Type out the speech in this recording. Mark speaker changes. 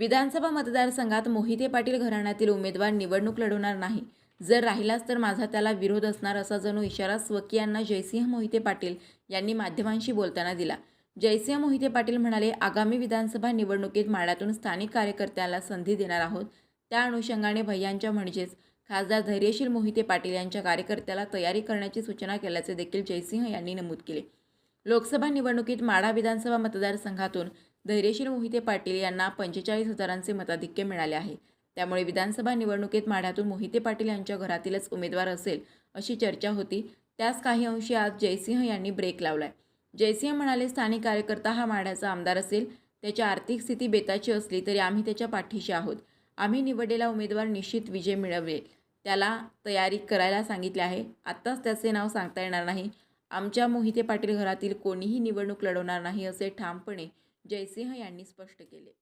Speaker 1: विधानसभा मतदारसंघात मोहिते पाटील घराण्यातील उमेदवार निवडणूक लढवणार नाही. जर राहिलाच तर माझा त्याला विरोध असणार असा जणू इशारा स्वकीयांना जयसिंह मोहिते पाटील यांनी माध्यमांशी बोलताना दिला. जयसिंह मोहिते पाटील म्हणाले आगामी विधानसभा निवडणुकीत माळ्यातून स्थानिक कार्यकर्त्यांना संधी देणार आहोत. त्या अनुषंगाने भैयांच्या म्हणजेच खासदार धैर्यशील मोहिते पाटील यांच्या कार्यकर्त्याला तयारी करण्याची सूचना केल्याचे देखील जयसिंह यांनी नमूद केले. लोकसभा निवडणुकीत माढा विधानसभा मतदारसंघातून धैर्यशील मोहिते पाटील यांना पंचेचाळीस हजारांचे मताधिक्य मिळाले आहे. त्यामुळे विधानसभा निवडणुकीत माढ्यातून मोहिते पाटील यांच्या घरातीलच उमेदवार असेल अशी चर्चा होती. त्यास काही अंशी आज जयसिंह यांनी ब्रेक लावलाय. जयसिंह म्हणाले स्थानिक कार्यकर्ता हा माढ्याचा आमदार असेल. त्याची आर्थिक स्थिती बेताची असली तरी आम्ही त्याच्या पाठीशी आहोत. आम्ही निवडलेला उमेदवार निश्चित विजय मिळवेल. त्याला तयारी करायला सांगितले आहे. आत्ताच त्याचे नाव सांगता येणार नाही. आमच्या मोहिते पाटील घरातील कोणीही निवडणूक लढवणार नाही असे ठामपणे जयसिंह यांनी स्पष्ट केले.